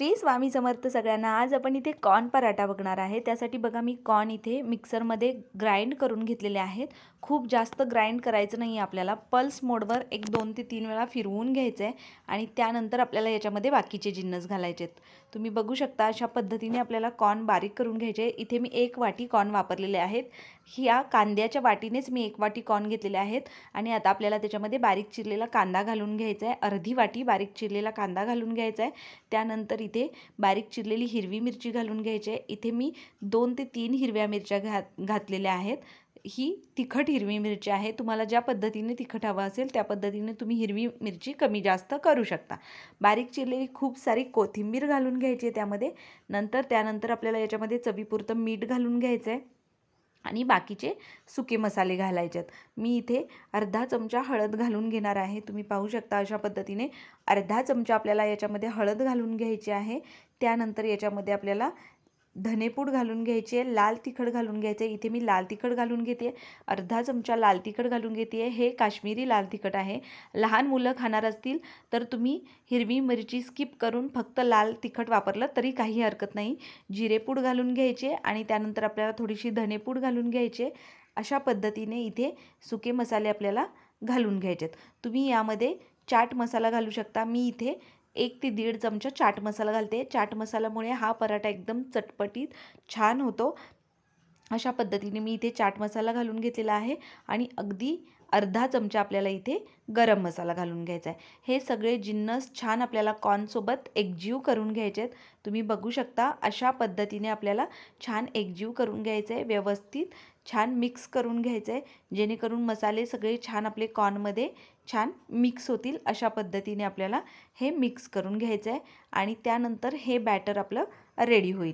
श्री स्वामी समर्थ सगळ्यांना. आज आपण इथे कॉर्न पराठा बघणार आहे. त्यासाठी बघा मी कॉर्न इथे मिक्सरमध्ये ग्राइंड करून घेतलेले आहेत. खूप जास्त ग्राइंड करायचं नाही आहे आपल्याला. पल्स मोडवर एक दोन ते तीन वेळा फिरवून घ्यायचं आहे आणि त्यानंतर आपल्याला याच्यामध्ये बाकीचे जिन्नस घालायचे आहेत. तुम्ही बघू शकता अशा पद्धतीने आपल्याला कॉर्न बारीक करून घ्यायचे इथे मी एक वाटी कॉर्न वापरलेले आहेत. ह्या कांद्याच्या वाटीनेच मी एक वाटी कॉर्न घेतलेले आहेत. आणि आता आपल्याला त्याच्यामध्ये बारीक चिरलेला कांदा घालून घ्यायचा आहे. अर्धी वाटी बारीक चिरलेला कांदा घालून घ्यायचा आहे. त्यानंतर इथे बारीक चिरलेली हिरवी मिरची घालून घ्यायची आहे. इथे मी दोन ते तीन हिरव्या मिरच्या घात घातलेल्या आहेत. ही तिखट हिरवी मिरची आहे. तुम्हाला ज्या पद्धतीने तिखट हवं असेल त्या पद्धतीने तुम्ही हिरवी मिरची कमी जास्त करू शकता. बारीक चिरलेली खूप सारी कोथिंबीर घालून घ्यायची आहे त्यामध्ये. नंतर त्यानंतर आपल्याला याच्यामध्ये चवीपुरतं मीठ घालून घ्यायचं आहे आणि बाकीचे सुके मसाले घालायचे आहेत मी इथे अर्धा चमचा हळद घालून घेणार आहे. तुम्ही पाहू शकता अशा पद्धतीने अर्धा चमचा आपल्याला याच्यामध्ये हळद घालून घ्यायची आहे. त्यानंतर याच्यामध्ये आपल्याला धनेपूड घालून घ्यायची आहे लाल तिखट घालून घ्यायचे इथे मी लाल तिखट घालून घेते अर्धा चमचा लाल तिखट घालून घेते हे काश्मीरी लाल तिखट आहे. लहान मुलं खाणार असतील तर तुम्ही हिरवी मिरची स्किप करून फक्त लाल तिखट वापरलं तरी काही हरकत नाही. जिरेपूड घालून घ्यायचे आणि त्यानंतर आपल्याला थोडीशी धनेपूड घालून घ्यायचे अशा पद्धतीने इथे सुके मसाले आपल्याला घालून घ्यायचे तुम्ही यामध्ये चाट मसाला घालू शकता. मी इथे एक ते दीड चमचा चाट मसाला घालते. चाट मसाल्यामुळे हा पराठा एकदम चटपटीत छान होतो. अशा पद्धतीने मी इथे चाट मसाला घालून घेतलेला आहे आणि अगदी अर्धा चमचा आपल्याला इथे गरम मसाला घालून घ्यायचा आहे. हे सगळे जिन्नस छान आपल्याला कॉर्नसोबत एकजीव करून घ्यायचे आहेत. तुम्ही बघू शकता अशा पद्धतीने आपल्याला छान एकजीव करून घ्यायचं आहे. व्यवस्थित छान मिक्स करून घ्यायचं आहे जेणेकरून मसाले सगळे छान आपले कॉर्नमध्ये छान मिक्स होतील अशा पद्धतीने आपल्याला हे मिक्स करून घ्यायचं आहे आणि त्यानंतर हे बॅटर आपलं रेडी होईल.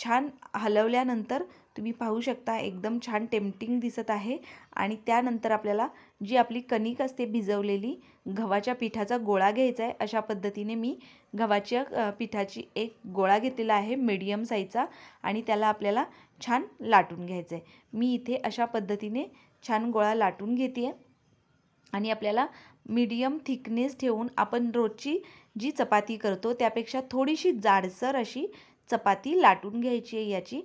छान हलवल्यानंतर तुम्ही पाहू शकता एकदम छान टेम्पटिंग दिसत आहे. आणि त्यानंतर आपल्याला जी आपली कणिक असते भिजवलेली गव्हाच्या पिठाचा गोळा घ्यायचा आहे. अशा पद्धतीने मी गव्हाच्या पिठाची एक गोळा घेतलेला आहे मीडियम साईजचा आणि त्याला आपल्याला छान लाटून घ्यायचं आहे. मी इथे अशा पद्धतीने छान गोळा लाटून घेते आहे. आणि आपल्याला मीडियम थिकनेस ठेवून आपण रोजची जी चपाती करतो त्यापेक्षा थोडीशी जाडसर अशी चपाती लाटून घ्यायची आहे याची.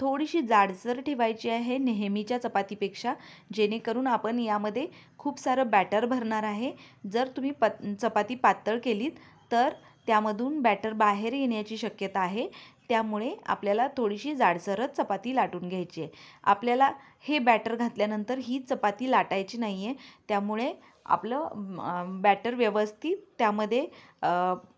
थोडीशी जाडसर ठेवायची आहे नेहमीच्या चपातीपेक्षा जेणेकरून आपण यामध्ये खूप सारं बॅटर भरणार आहे. जर तुम्ही प चपाती पातळ केलीत तर त्यामधून बॅटर बाहेर येण्याची शक्यता आहे. त्यामुळे आपल्याला थोडीशी जाडसरच चपाती लाटून घ्यायची आहे. आपल्याला हे बॅटर घातल्यानंतर ही चपाती लाटायची नाही आहे त्यामुळे आपलं बॅटर व्यवस्थित त्यामध्ये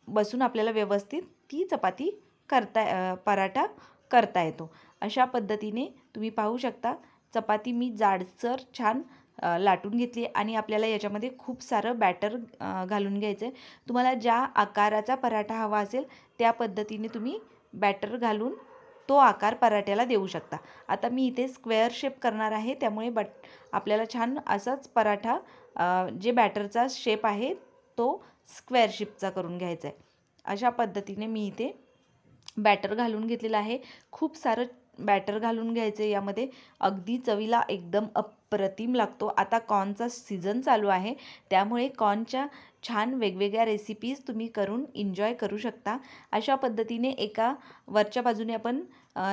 बसून आपल्याला व्यवस्थित ती चपाती करता पराठा करता येतो. अशा पद्धतीने तुम्ही पाहू शकता चपाती मी जाडसर छान लाटून घेतली आणि आपल्याला याच्यामध्ये खूप सारं बॅटर घालून घ्यायचं आहे तुम्हाला ज्या आकाराचा पराठा हवा असेल त्या पद्धतीने तुम्ही बॅटर घालून तो आकार पराठ्याला देऊ शकता. आता मी इथे स्क्वेअर शेप करणार आहे त्यामुळे बट आपल्याला छान असाच पराठा जे बॅटरचा शेप आहे तो स्क्वेअर शेपचा करून घ्यायचा आहे अशा पद्धतीने मी इथे बॅटर घालून घेतलेलं आहे. खूप सारं बॅटर घालून घ्यायचं यामध्ये. अगदी चवीला एकदम अप्रतिम लागतो. आता कॉर्नचा सीझन चालू आहे. त्यामुळे कॉर्नच्या छान वेगवेगळ्या रेसिपीज तुम्ही करून एन्जॉय करू शकता. अशा पद्धतीने एका वरच्या बाजूने आपण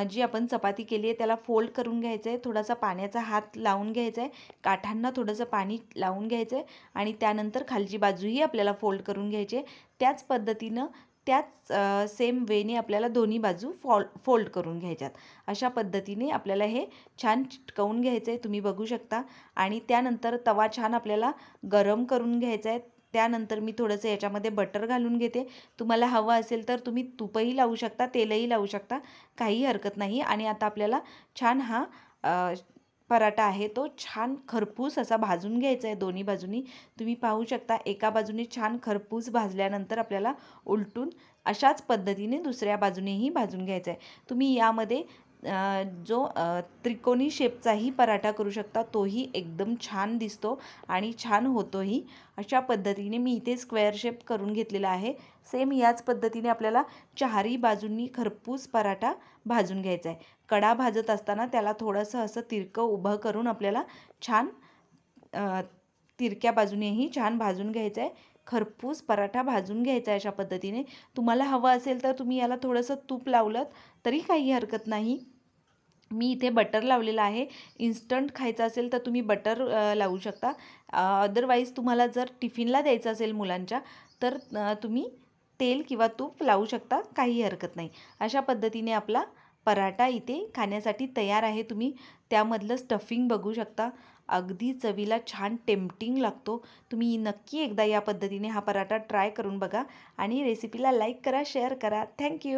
जी आपण चपाती केली आहे त्याला फोल्ड करून घ्यायचं आहे थोडासा पाण्याचा हात लावून घ्यायचा आहे काठांना थोडंसं पाणी लावून घ्यायचं आहे आणि त्यानंतर खालची बाजूही आपल्याला फोल्ड करून घ्यायची आहे. त्याच पद्धतीनं त्याच सेम वेने आपल्याला दोन्ही बाजू फॉल फोल्ड करून घ्यायच्यात. अशा पद्धतीने आपल्याला हे छान चिटकवून घ्यायचं आहे तुम्ही बघू शकता. आणि त्यानंतर तवा छान आपल्याला गरम करून घ्यायचा आहे त्यानंतर मी थोडंसं याच्यामध्ये बटर घालून घेते. तुम्हाला हवं असेल तर तुम्ही तुपही लावू शकता तेलही लावू शकता. काही हरकत नाही. आणि आता आपल्याला छान हा पराठा आहे तो छान खरपूस असा भाजून घ्यायचा आहे दोन्ही बाजूनी. तुम्ही पाहू शकता एका बाजूने छान खरपूस भाजल्यानंतर आपल्याला उलटून अशाच पद्धतीने दुसऱ्या बाजूनेही भाजून घ्यायचं आहे. तुम्ही यामध्ये जो त्रिकोणी शेपचाही पराठा करू शकता तोही एकदम छान दिसतो आणि छान होतोही. अशा पद्धतीने मी इथे स्क्वेअर शेप करून घेतलेला आहे. सेम याच पद्धतीने आपल्याला चारही बाजूंनी खरपूस पराठा भाजून घ्यायचा आहे. कडा भाजत असताना त्याला थोडंसं असं तिरकं उभं करून आपल्याला छान तिरक्या बाजूनेही छान भाजून घ्यायचं आहे. खरपूस पराठा भाजून घ्यायचा अशा पद्धतीने. तुम्हाला हवं असेल तर तुम्ही याला थोडंसं तूप लावलं तरी काही हरकत नाही. मी इथे बटर लावलेलं आहे. इन्स्टंट खायचं असेल तर तुम्ही बटर लावू शकता. अदरवाईज तुम्हाला जर टिफिनला द्यायचं असेल मुलांच्या तर तुम्ही तेल किंवा तूप लावू शकता. काही हरकत नाही. अशा पद्धतीने आपला पराठा इथे खाण्यासाठी तयार आहे. तुम्ही त्यामधलं स्टफिंग बघू शकता. अगदी चवीला छान टेम्पटिंग लागतो. तुम्ही नक्की एकदा या पद्धतीने हा पराठा ट्राय करून बघा आणि रेसिपीला लाईक करा शेअर करा. थँक्यू